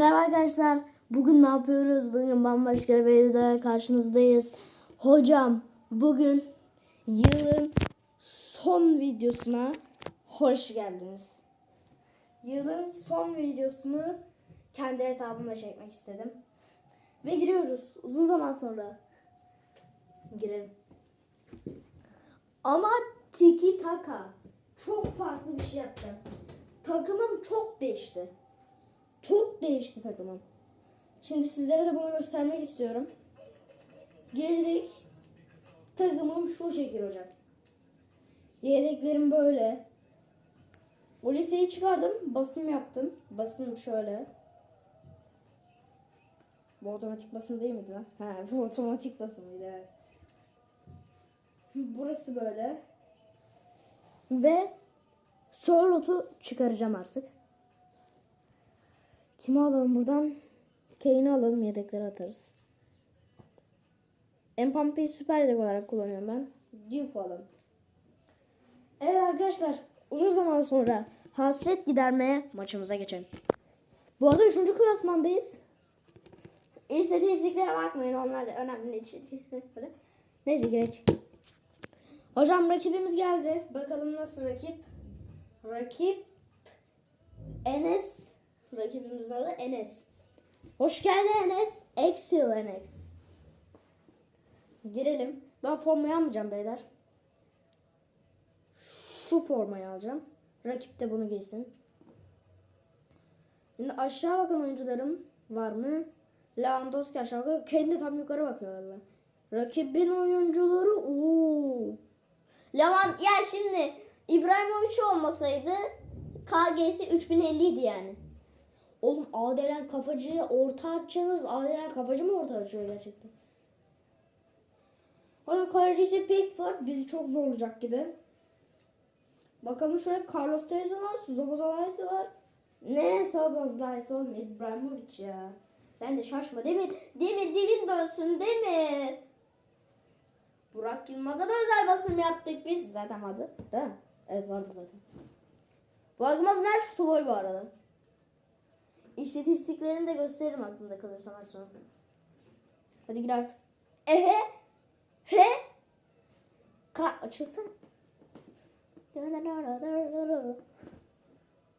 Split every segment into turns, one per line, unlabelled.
Merhaba arkadaşlar. Bugün ne yapıyoruz? Bugün bambaşka bir videoda karşınızdayız. Hocam bugün yılın son videosuna hoş geldiniz. Yılın son videosunu kendi hesabımda çekmek istedim. Ve giriyoruz. Uzun zaman sonra. Girelim. Ama tiki taka. Çok farklı bir şey yapacağım. Takımım çok değişti. Çok değişti takımım. Şimdi sizlere de bunu göstermek istiyorum. Girdik. Takımım şu şekil hocam. Yedeklerim böyle. O liseyi çıkardım. Basım yaptım. Basım şöyle. Bu otomatik basım değil miydi lan? He bu otomatik basımıydı evet. Burası böyle. Ve Sörlot'u çıkaracağım artık. Kimi alalım buradan? Kane'i alalım yedekleri atarız. Mpampe'yi süper yedek olarak kullanıyorum ben. Diouf alalım. Evet arkadaşlar uzun zaman sonra hasret gidermeye maçımıza geçelim. Bu arada 3. klasmandayız. İstatistiklere bakmayın onlar önemli değil. Neyse geç. Hocam rakibimiz geldi. Bakalım nasıl rakip? Rakip Enes. Rakibimizin adı Enes. Hoş geldin Enes. Excel Enes. Girelim. Ben formayı almayacağım beyler. Şu formayı alacağım. Rakip de bunu giysin. Şimdi aşağı bakan oyuncularım var mı? Lewandowski aşağı bakıyor. Kendi tam yukarı bakıyor valla. Rakibin oyuncuları ooo. Levant ya şimdi İbrahimovic olmasaydı KG'si 3050 idi yani. Oğlum Adelen kafacıya orta atacaksınız. Adelen kafacı mı orta açıyor gerçekten? Onun kalecisi Pickford bizi çok zorlayacak gibi. Bakalım şöyle Carlos Tevez var. Suzo Bozalaisi var. Ne Sabozalaisi oğlum İbrahimovic ya. Sen de şaşma değil mi? Demir dilin dönsün değil mi? Burak Yılmaz'a da özel basım yaptık biz. Zaten vardı. Değil mi? Evet vardı zaten. Burak Yılmaz'ın her şutu gol bu arada. İstatistiklerini de gösteririm aklımda kalırsa maç sonu. Hadi gir artık. Ehe. He. Kra açılsana.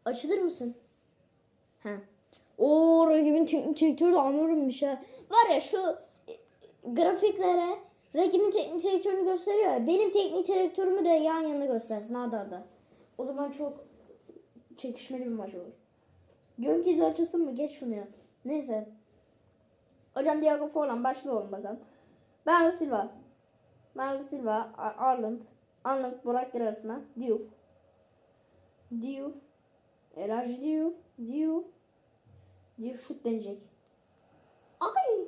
Açılır mısın? He. O rakibin teknik direktörü de şey. Var ya şu e, grafiklere rakibin teknik direktörünü gösteriyor. Benim teknik direktörümü de yan yana göstersin arda arda. O zaman çok çekişmeli bir maç olur. Gölgeli açılsın mı? Geç şunu ya. Neyse. Hocam Diego Forlan başlayalım bakalım. Bernardo Silva. Bernardo Silva. Ar- Arland. Arland Burak gir arasına. Diouf. Diouf. Elaj Diouf. Diouf. Diouf şut deneyecek. Ay.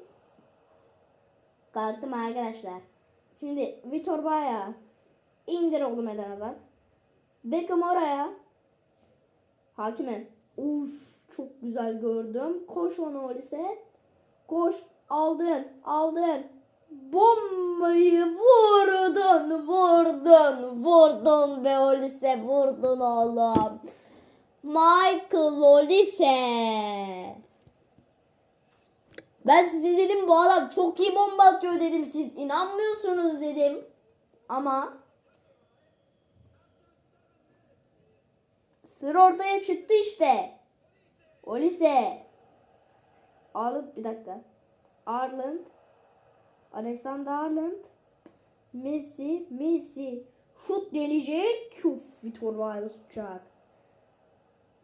Kalktım arkadaşlar. Şimdi Vitor Baya. indir oğlum Eden Hazard. Beckham oraya. Hakime. Uf çok güzel gördüm. Koş öyleyse. Koş. Aldın. Aldın. Bombayı vurdun. Vurdun. Vurdun be Olise. Vurdun oğlum. Michael Olise. Ben size dedim bu adam çok iyi bomba atıyor dedim. Siz inanmıyorsunuz dedim. Ama Sır ortaya çıktı işte. Olise. Arland bir dakika. Arland. Alexander Arland. Messi. Messi. Şut gelecek. Uf, Vitor Vayos tutacak.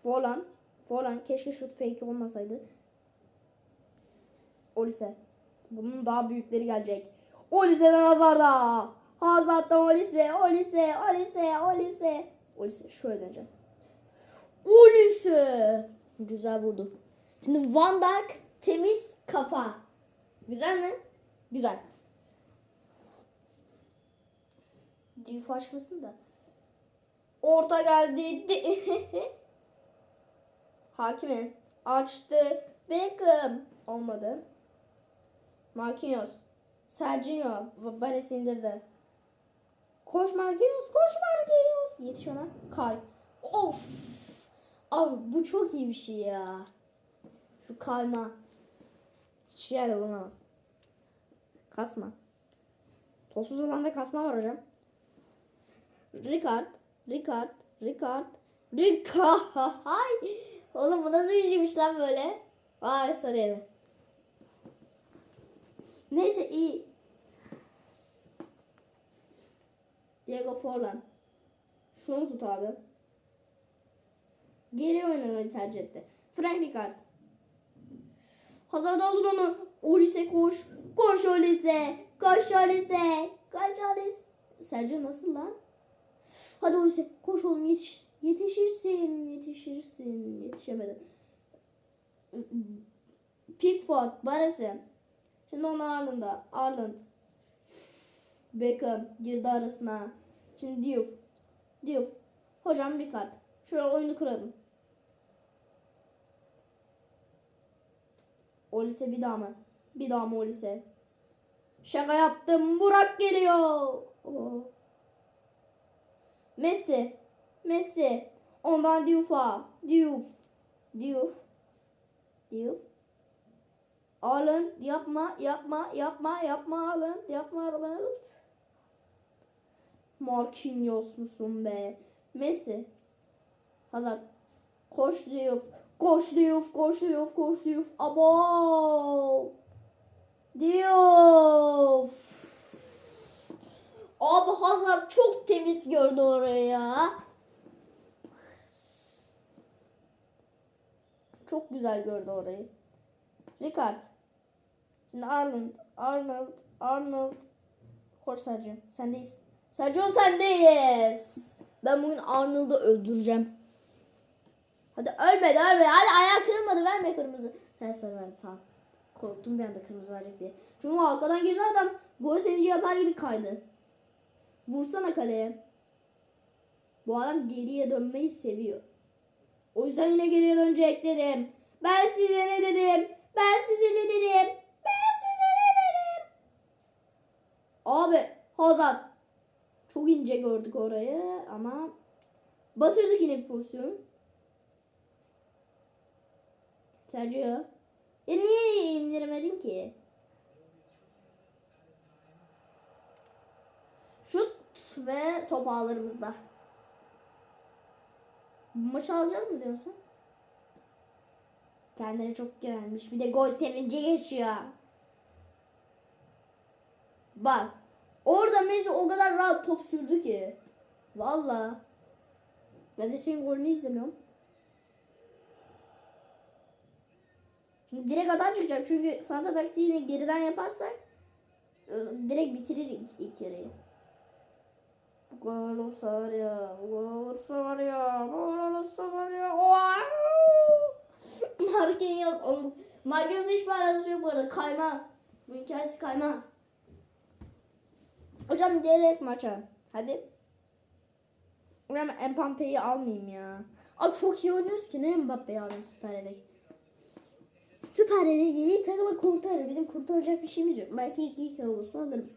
Falan. Falan. Keşke şut fake olmasaydı. Olise. Bunun daha büyükleri gelecek. Olise'den Hazard'a. Hazard'dan Olise. Olise. Olise. Olise. Olise. Şöyle döneceğim. Olise. Güzel vurdu. Şimdi Van Dijk temiz kafa. Güzel mi? Güzel. Diouf açmasın da. Orta geldi. Hakimi açtı. Beckham olmadı. Marquinhos. Sergio. Bares indirdi. Koş Marquinhos. Koş Marquinhos. Yetiş ona. Kay. Of. Abi bu çok iyi bir şey ya. Şu kayma. Hiçbir yerde bulunamaz. Kasma. Topsuz alanda kasma var hocam. Ricard. Ricard. Ricard. Ricard. Oğlum bu nasıl bir şeymiş lan böyle? Vay sarı yedi. Neyse iyi. Diego Forlan. Şunu tut abi. Geri oynamayı tercih etti. Frank Rijkaard. Hazard aldın onu. Olise koş. Koş Olise. Koş Olise. Koş Olise. Sergio nasıl lan? Hadi Olise koş oğlum yetiş. Yetişirsin. Yetişirsin. Yetişemedim. Pickford. Baresi. Şimdi onun Arland'da. Arland. Beckham girdi arasına. Şimdi Diouf. Diouf. Hocam Ricard. Şuraya oyunu kuralım. Olise bir daha mı? Bir daha mı Olise? Şaka yaptım. Burak geliyor. Oo. Messi. Messi. Ondan Diouf'a. Diouf. Diouf. Diouf. Arlen yapma yapma yapma yapma Arlen yapma Arlen. Marquinhos musun be? Messi. Hazard. Koş Diouf. Koş Diouf, koş Diouf, koş Diouf. Abo. Diouf. Abi Hazard çok temiz gördü orayı ya. Çok güzel gördü orayı. Ricard. Arnold, Arnold, Arnold. Koş Sergio. Sendeyiz. Sergio sendeyiz. Ben bugün Arnold'u öldüreceğim. Hadi ölmedi ölmedi. Hadi ayağı kırılmadı verme kırmızı. Neyse verdi tamam. Korktum bir anda kırmızı verecek diye. Çünkü arkadan girdi adam gol sevinci yapar gibi kaydı. Vursana kaleye. Bu adam geriye dönmeyi seviyor. O yüzden yine geriye dönecek dedim. Ben size ne dedim? Ben size ne dedim? Ben size ne dedim? Abi Hazard. Çok ince gördük orayı ama batırdık yine bir pozisyon. Sergio. Ya niye indirmedin ki? Şut ve top ağlarımızda. Maçı alacağız mı diyorsun? Kendine çok güvenmiş. Bir de gol sevinci geçiyor. Bak. Orada Messi o kadar rahat top sürdü ki. Valla. Ben de senin golünü izlemiyorum. Şimdi direkt adam çıkacak. Çünkü sanata taktiğini geriden yaparsak e, direkt bitirir ilk, ilk yarıyı. Bu gol olursa var ya. Bu gol olursa var ya. Bu gol olursa var ya. Marquinhos. Oğlum, Marquinhos'la hiçbir alakası yok bu arada. Kayma. Bu hikayesi kayma. Hocam gerek maça. Hadi. Ben Mbappe'yi almayayım ya. Abi çok iyi oynuyoruz ki ne Mbappe'yi alayım Süper Lig'deki. Süper Lig'deki takımı kurtarır. Bizim kurtaracak bir şeyimiz yok. Belki 2-2 olursa alırım.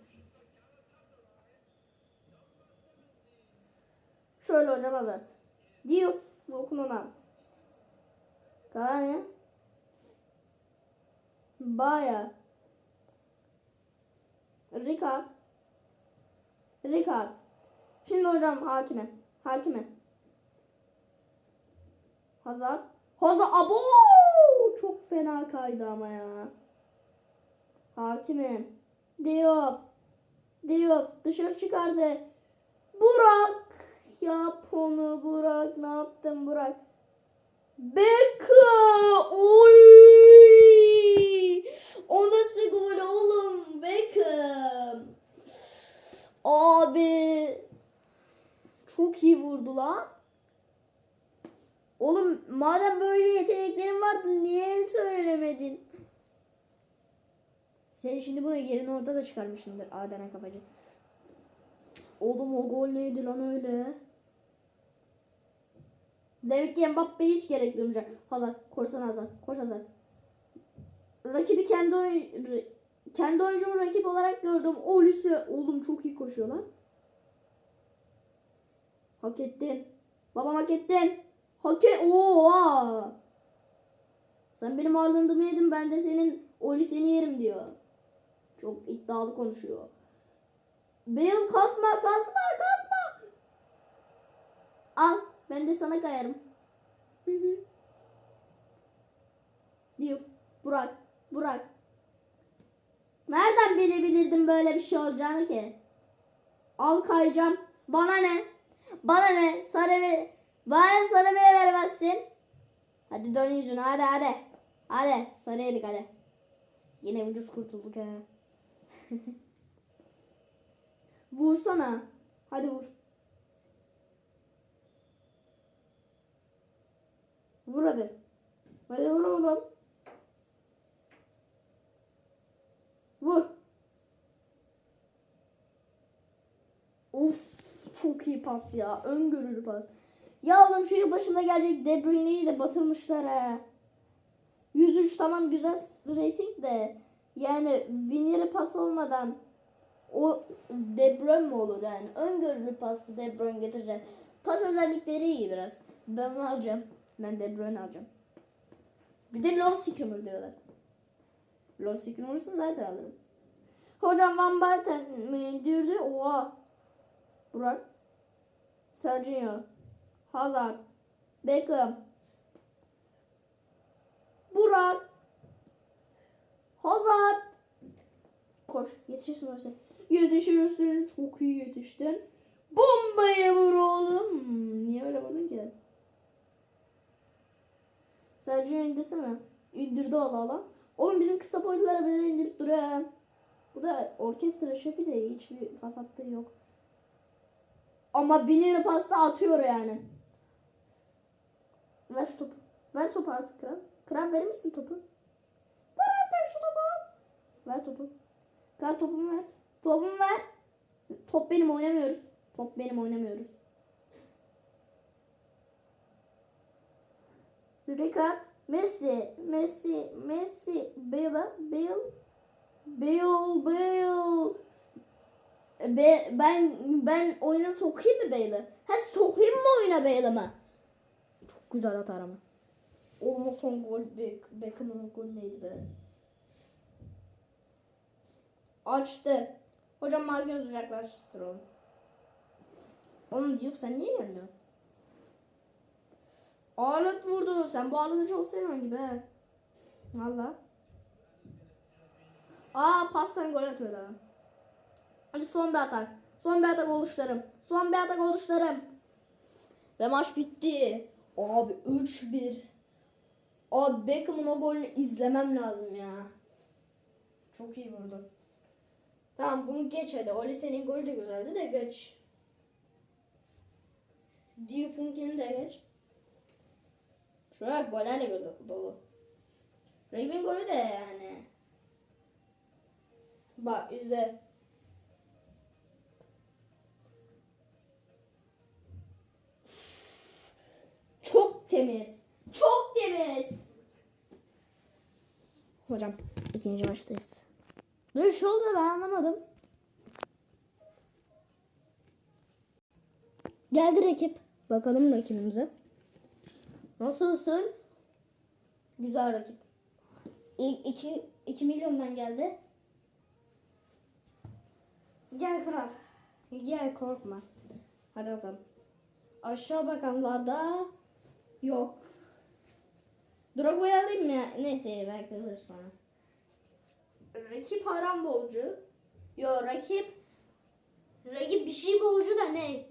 Şöyle hocam Hazard. Diouf dokununa. Kalanya. Baya. Ricard. Ricard. Şimdi hocam hakime. Hakime. Hazard. Hazard. Abo! Çok fena kaydı ama ya. Hakime. Diop. Diop. Dışarı çıkardı. Burak. Yap onu Burak. Ne yaptın Burak? Beckham. Oy! O nasıl gol oğlum? Beckham. Abi. Çok iyi vurdu lan. Oğlum madem böyle yeteneklerin vardı niye söylemedin? Sen şimdi bunu yerin orada da çıkarmışsındır Adana kafacı. Oğlum o gol neydi lan öyle? Demek ki Mbappe hiç gerek duymayacak. Hazard, koşsana Hazard, koş Hazard. Rakibi kendi oy kendi oyuncumu rakip olarak gördüm. Olüsü oğlum çok iyi koşuyor lan. Hak ettin. Babam hak ettin. Hak et. Oha. Sen benim Haaland'ımı yedin ben de senin Olis'ini yerim diyor. Çok iddialı konuşuyor. Bale kasma kasma kasma. Al ben de sana kayarım. Diouf. Burak. Burak. Nereden bilebilirdim böyle bir şey olacağını ki? Al kayacağım. Bana ne? Bana ne? Sarı ve bana sarı ve vermezsin. Hadi dön yüzünü hadi hadi. Hadi sarı yedik hadi. Yine ucuz kurtulduk ha. Vursana. Hadi vur. Vur hadi. Hadi vur oğlum. Vur. Of çok iyi pas ya. Öngörülü pas. Ya oğlum şu yıl başında gelecek De Bruyne'yi de batırmışlar ha. 103 tamam güzel rating de yani Vinier'e pas olmadan o De Bruyne mi olur yani? Öngörülü pası De Bruyne getirecek. Pas özellikleri iyi biraz. Ben onu alacağım. Ben De Bruyne alacağım. Bir de Low Screamer diyorlar. Low Screamer'sı zaten alırım. Hocam Van Basten mi indirdi? Oha. Burak. Sergio. Hazard. Beckham. Burak. Hazard. Koş. Yetişirsin orası. Yetişirsin. Çok iyi yetiştin. Bombaya vur oğlum. Hmm, Niye öyle vurdun ki? Sergio indirsene. İndirdi ala ala. Oğlum bizim kısa boylulara böyle indirip duruyor. Bu da orkestra şefi de hiçbir pas attığı yok. Ama Vinier'e pasta atıyor yani. Ver şu topu. Ver topu artık Kral. Kral verir misin topu? Ver artık şu topu. Ver topu. Kral topumu ver. Topumu ver. Top benim oynamıyoruz. Top benim oynamıyoruz. Ricard, Messi, Messi, Messi, Bale, Bale, Bale, Bale. Be, ben ben oyuna sokayım mı Bale'ı? Ha sokayım mı oyuna Bale'ı mı? Güzel atar ama. Oğlum o son gol Beck, Beckham'ın golü neydi be? Açtı. Hocam Margin uzaklaştır oğlum. Oğlum Diouf sen niye gelmiyorsun? Ağırlık vurdu. Sen bu ağırlıkçı olsaydın gibi he. Valla. Aa pastan gol atıyor lan. Hadi son bir atak. Son bir atak oluşlarım. Son bir atak oluşlarım. Ve maç bitti. Abi 3-1. Abi Beckham'ın o golünü izlemem lazım ya. Çok iyi vurdu. Tamam bunu geç hadi. Oli senin golü de güzeldi de geç. Diouf'unkini de geç. Şuraya gollerle dolu-. Raven golü de yani. Bak izle. Temiz. Çok temiz. Hocam ikinci maçtayız. Böyle bir şey oldu ben anlamadım. Geldi rakip. Bakalım rakibimize. Nasılsın? Güzel rakip. 2 2 milyondan geldi. Gel kral. Gel korkma. Hadi bakalım. Aşağı bakanlarda yok. Drogo'yu alayım mı? Neyse belki alır sonra. Rakip haram bolcu. Yo rakip rakip bir şey bolcu da ne?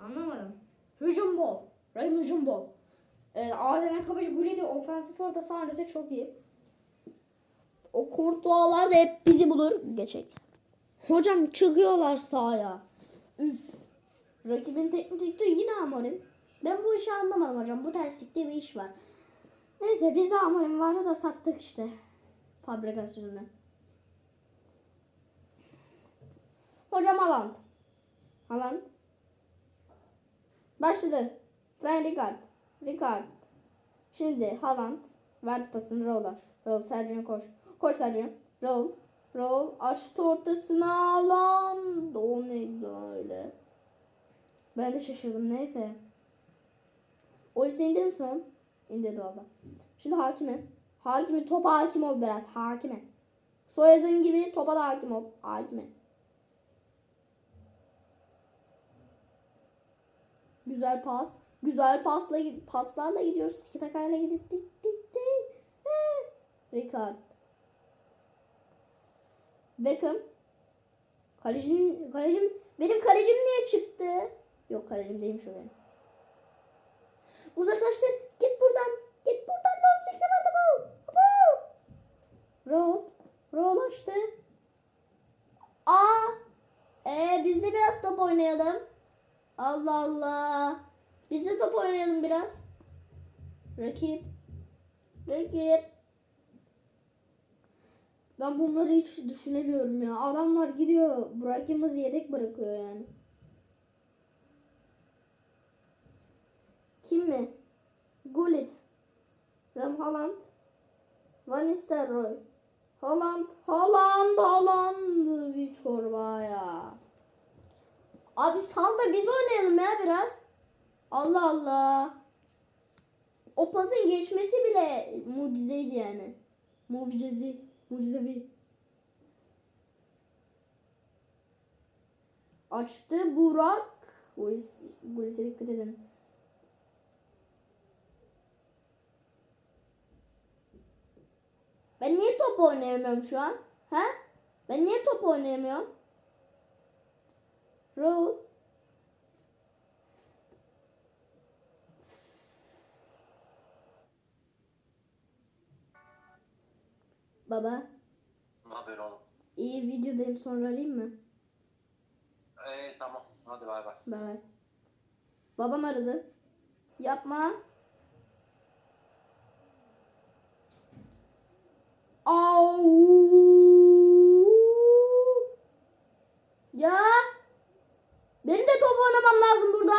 Anlamadım. Hücum bol. Rakip hücum bol. Evet, Adem'e kapıcı Gulli ofensif orta sahnede çok iyi. O kurtuğalar da hep bizi bulur. Geçek. Hocam çıkıyorlar sahaya. Üf. Rakibin teknik direktörü yine Amorim. Ben bu işi anlamadım hocam. Bu terslikte bir iş var. Neyse biz de vardı da sattık işte. Fabrikasyonunu. Hocam Haaland. Haaland. Başladı. Fren Ricard. Ricard. Şimdi Haaland. Verdi pasını Raul'a. Raul Sergio koş. Koş Sergio. Raul. Raul açtı ortasına Haaland. O neydi öyle? Ben de şaşırdım. Neyse. Olise indirir misin oğlum? İndirdi valla. Şimdi hakime. Hakimi topa hakim ol biraz. Hakime. Soyadığın gibi topa da hakim ol. Hakime. Güzel pas. Güzel pasla paslarla gidiyoruz. Tiki takayla gidip dik dik dik. Ricard. Beckham. Kalecinin, kalecim, benim kalecim niye çıktı? Yok kalecim değilmiş o benim. Uzaklaştır. Git buradan. Git buradan. Siktir bu. Bu. Roll. Roll açtı. Aa. Ee, biz de biraz top oynayalım. Allah Allah. Biz de top oynayalım biraz. Rakip. Rakip. Ben bunları hiç düşünemiyorum ya. Adamlar gidiyor. Burak Yılmaz yedek bırakıyor yani. Kim mi? Gullit. Ram Haaland. Van Nistelrooy. Haaland. Haaland. Haaland. Bir çorba ya. Abi sal biz oynayalım ya biraz. Allah Allah. O pasın geçmesi bile mucizeydi yani. Mucizezi. Mucizevi. Açtı Burak. Golis'e dikkat edin. Ben niye top oynayamıyorum şu an? Ha? Ben niye top oynayamıyorum? Roll. Baba.
Ne haber oğlum?
iyi videodayım sonra arayayım mı?
Ee, tamam. Hadi bay bay.
Bay bay. Babam aradı. Yapma. Au. Ya. Benim de top oynamam lazım burada.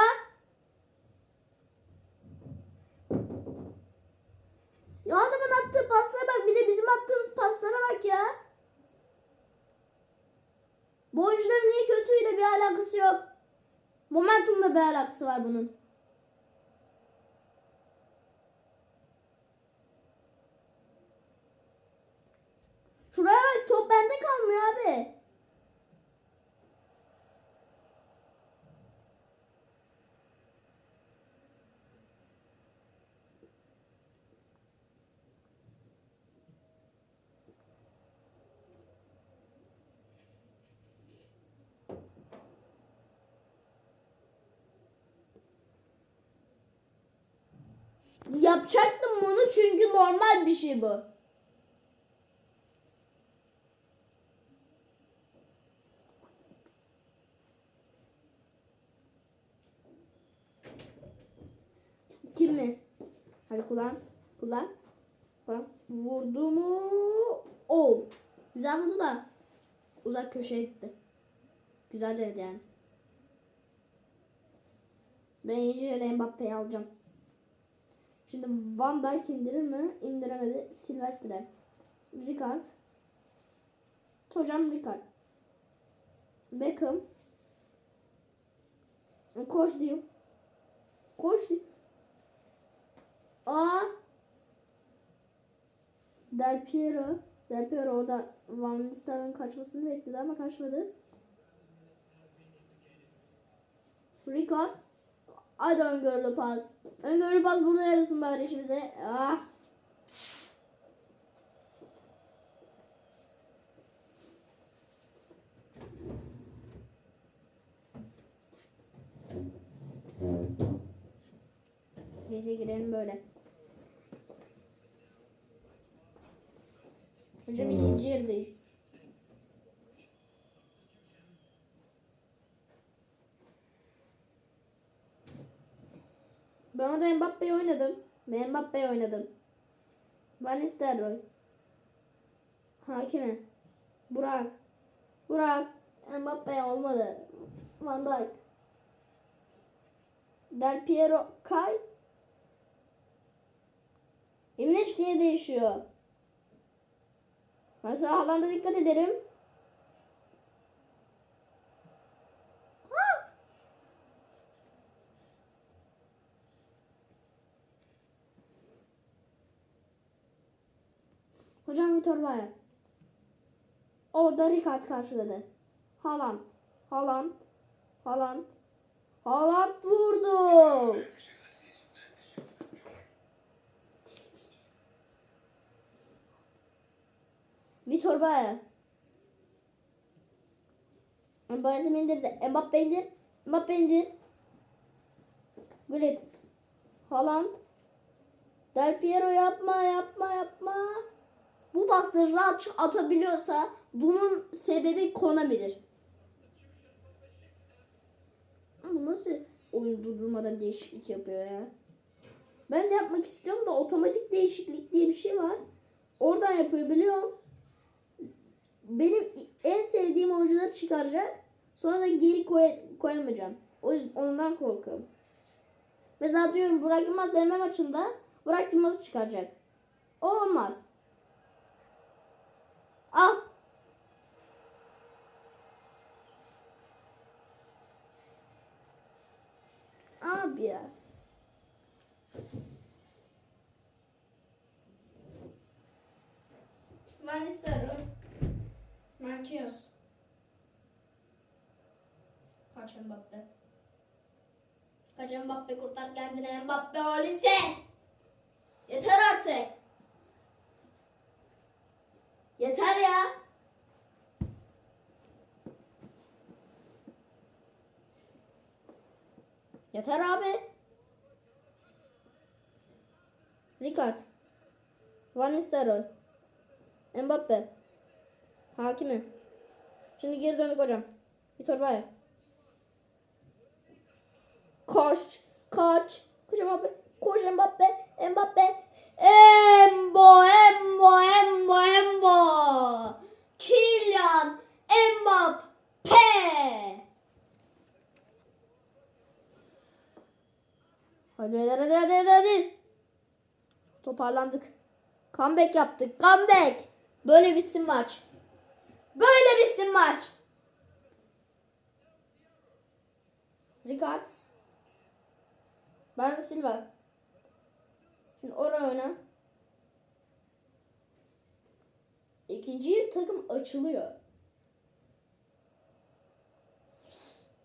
Ya adamın attığı paslara bak. Bir de bizim attığımız paslara bak ya. Bu oyuncuların iyi kötüyle bir alakası yok. Momentumla bir alakası var bunun. Şuraya bak top bende kalmıyor abi. Yapacaktım bunu çünkü normal bir şey bu. Kim mi? Hadi kullan. Kullan. Kullan. Vurdu mu? O. Güzel vurdu da. Uzak köşeye gitti. Güzel dedi yani. Ben iyice Mbappe'yi alacağım. Şimdi Van Dijk indirir mi? İndiremedi. Silvestre. Ricard. Hocam Ricard. Beckham. Koş Diouf. Koş Diouf. Aa. Del Piero. Del Piero orada Van Nistelrooy'un kaçmasını bekledi ama kaçmadı. Ricard. Hadi öngörülü pas. Öngörülü pas burada yarasın bari işimize. Ah. Neyse girelim böyle. Hocam ikinci yerdeyiz. Ben orada Mbappe'yi oynadım. Ben Mbappe'yi oynadım. Van Nistelrooy. Hakime. Burak. Burak. Mbappe olmadı. Van Dijk. Del Piero. Kay. İmleç niye değişiyor? Mesela Haaland'a dikkat edelim. Ha! Hocam Vitor Bayer. Orada Ricard karşıladı. Haaland. Haaland. Haaland. Haaland vurdu. Vitor Bayer. Mbappe indirdi. Mbappe indir. Mbappe indir. Gullit. Haaland. Del Piero yapma yapma yapma. Bu pasları rahat atabiliyorsa bunun sebebi Konami'dir. Ama nasıl oyun durdurmadan değişiklik yapıyor ya? Ben de yapmak istiyorum da otomatik değişiklik diye bir şey var. Oradan yapıyor biliyorum. Benim en sevdiğim oyuncuları çıkaracak. Sonra da geri koy, koyamayacağım. O yüzden ondan korkuyorum. Mesela diyorum Burak Yılmaz deneme maçında Burak Yılmaz'ı çıkaracak. O olmaz. Al. Abi ya. Van Nistelrooy. Marquinhos. Kaç Mbappe. Kaç Mbappe kurtar kendine Mbappe öyleyse. Yeter artık. Yeter ya. Yeter abi. Ricard. Van Nistelrooy. Mbappe. Hakimi. Şimdi geri döndük hocam. Vitor Bayer. Koş. Kaç. Koş Mbappe. Koş Mbappe. Mbappe. Embo. Embo. Embo. Embo. Kylian Mbappe. Hadi hadi hadi hadi hadi. Toparlandık. Comeback yaptık. Comeback. Böyle bitsin maç. Böyle bitsin maç. Ricard. Ben Silva. Şimdi oraya oyna. İkinci yarı takım açılıyor.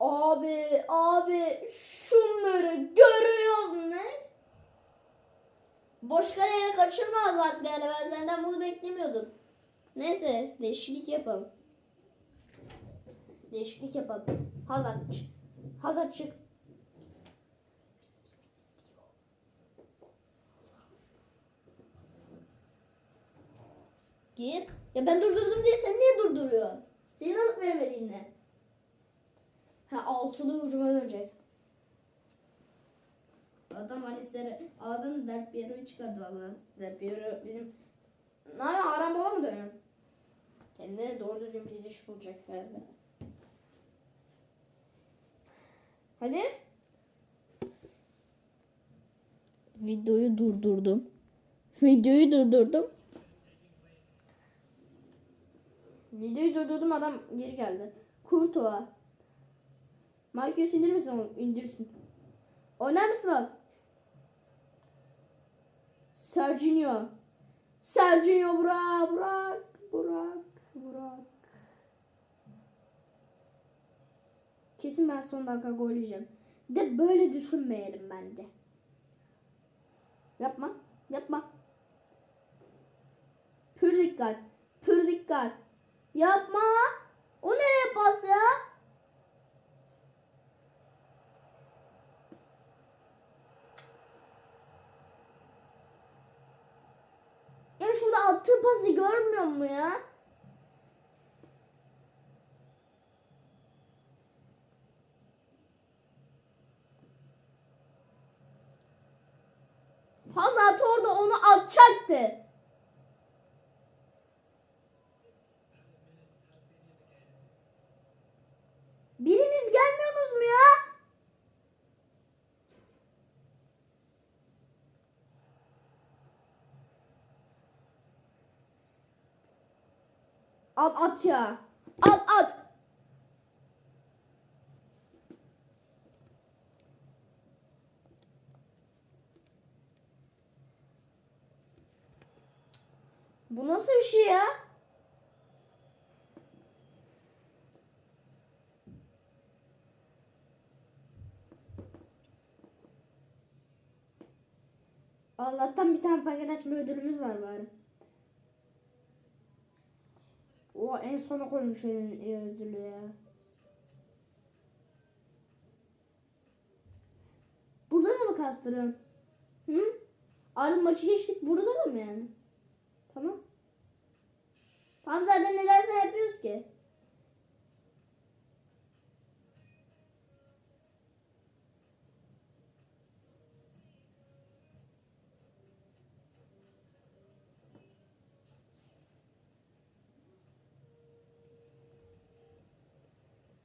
Abi, abi şunları görüyoruz ne? Boş kaleye kaçırmaz artık yani ben senden bunu beklemiyordum. Neyse değişiklik yapalım. Değişiklik yapalım. Hazır çık. Hazır çık. Gir. Ya ben durdurdum diye sen niye durduruyorsun? Senin alıp vermediğin ne? Ha altılı hücuma dönecek. Adam Manisleri A'dan Del Piero'yu çıkardı valla. Del Piero bizim... Ne yapayım Arambola mı dönüyor? Kendine doğru düzgün bir diziş bulacak herhalde. Hadi. Videoyu durdurdum. Videoyu durdurdum. Videoyu durdurdum adam geri geldi. Kurtuğa. Marcus indirir misin onu? İndirsin. Oynar mısın lan? Serginho. Serginho Burak, Burak, Burak, Burak. Kesin ben son dakika gol yiyeceğim. De böyle düşünmeyelim bence. Yapma, yapma. Pür dikkat, pür dikkat. Yapma. O nereye pas ya? Ya şurada attığı pası görmüyor mu ya? Hazard orada onu atacaktı. Biriniz gelmiyorsunuz mu ya? At at ya. At at. Bu nasıl bir şey ya? Allah'tan bir tane paket açma ödülümüz var bari. O en sona koymuş ödülü ya. Burada da mı kastırıyorsun? Hı? Arın maçı geçtik burada da mı yani? Tamam. Tamam zaten ne dersen yapıyoruz ki.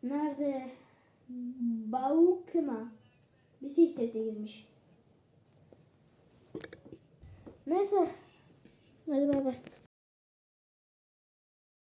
Nerede? Baukma. Bir ses sesi gizmiş. Neyse. Hadi bay bay.